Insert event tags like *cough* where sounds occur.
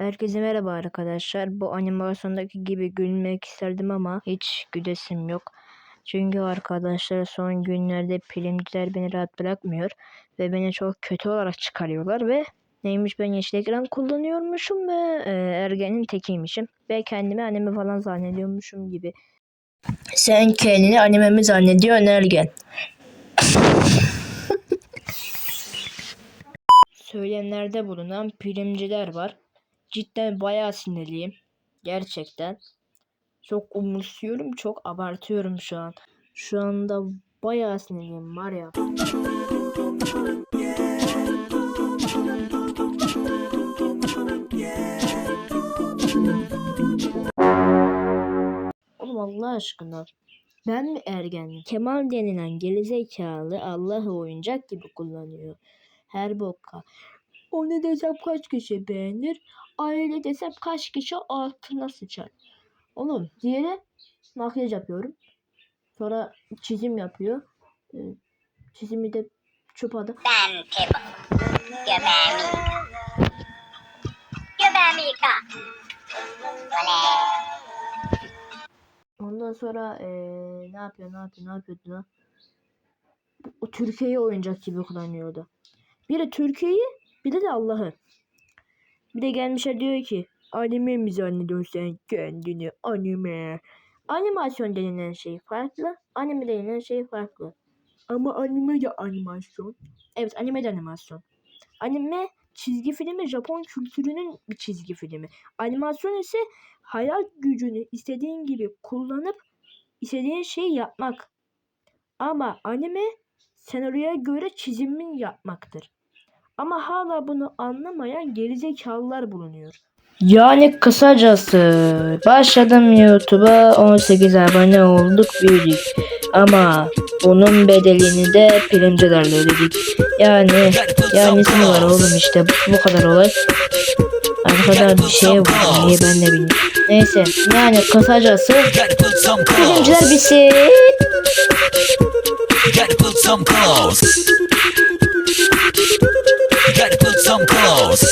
Herkese merhaba arkadaşlar. Bu animasyondaki gibi gülmek isterdim ama hiç gülesim yok. Çünkü arkadaşlar son günlerde primciler beni rahat bırakmıyor ve beni çok kötü olarak çıkarıyorlar ve neymiş ben yeşil ekran kullanıyormuşum ve e, ergenin tekiymişim ve kendimi annemi falan zannediyormuşum gibi. Sen kendini annemi zannediyorsun ergen. *laughs* Söylemlerde bulunan primciler var. Cidden bayağı sinirliyim. Gerçekten. Çok umursuyorum, çok abartıyorum şu an. Şu anda bayağı sinirliyim var ya. Oğlum Allah aşkına. Ben mi ergenlik? Kemal denilen gerizekalı Allah'ı oyuncak gibi kullanıyor. Her boka. O ne desem kaç kişi beğenir? Aile desem kaç kişi altına sıçar. Oğlum diğeri makyaj yapıyorum. Sonra çizim yapıyor. Ee, Çizimi de çöp adı. Ben Tebo. Göbeğimi yıka. Göbeğimi yıka. Oley. Ondan sonra ee, ne yapıyor ne yapıyor ne yapıyordu lan? O Türkiye'yi oyuncak gibi kullanıyordu. Biri Türkiye'yi bir de Allah'ı. Bir de gelmişler diyor ki anime mi zannediyorsun kendini anime. Animasyon denilen şey farklı. Anime denilen şey farklı. Ama anime de animasyon. Evet anime de animasyon. Anime çizgi filmi Japon kültürünün bir çizgi filmi. Animasyon ise hayal gücünü istediğin gibi kullanıp istediğin şeyi yapmak. Ama anime senaryoya göre çizimin yapmaktır. Ama hala bunu anlamayan gerizekalılar bulunuyor. Yani kısacası başladım YouTube'a 18 abone olduk büyüdük. Ama bunun bedelini de primcilerle ödedik. Yani yani mi var oğlum işte bu, bu kadar olay. Arkada bir şey var niye ben de bilmiyorum. Neyse yani kısacası Gotta put some primciler clothes. bitsin. come close.